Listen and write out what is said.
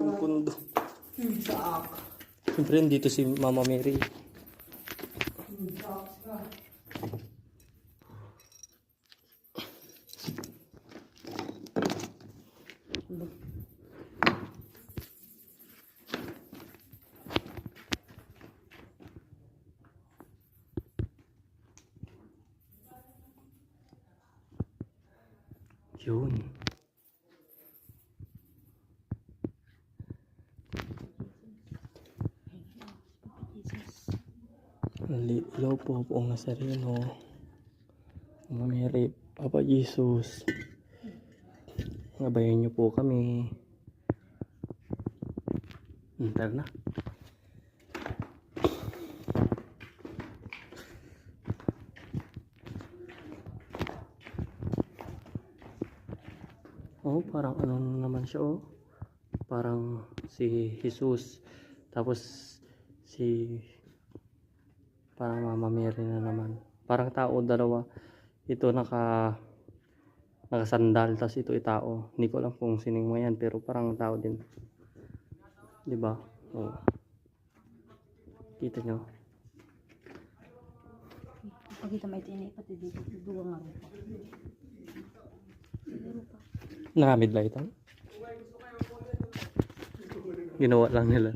Yung pundo. Yung saak. Siyempre, dito si Mama Mary. Yun. Hello po po ang Nazareno. Mama Mary, Papa Jesus. Ngabayan niyo po kami. Tara na. Oh, parang ano naman siya oh. Parang si Jesus. Tapos si parang Mama Mary na naman. Parang tao dalawa. Ito naka nakasandal tapos ito itao. Hindi ko alam kung sining mo yan pero parang tao din. 'Di ba? Oh. Kita nyo? Pagkita may tinay pati dito, duwa nga rin pa. Nakamid light ang? Ginawa lang nila.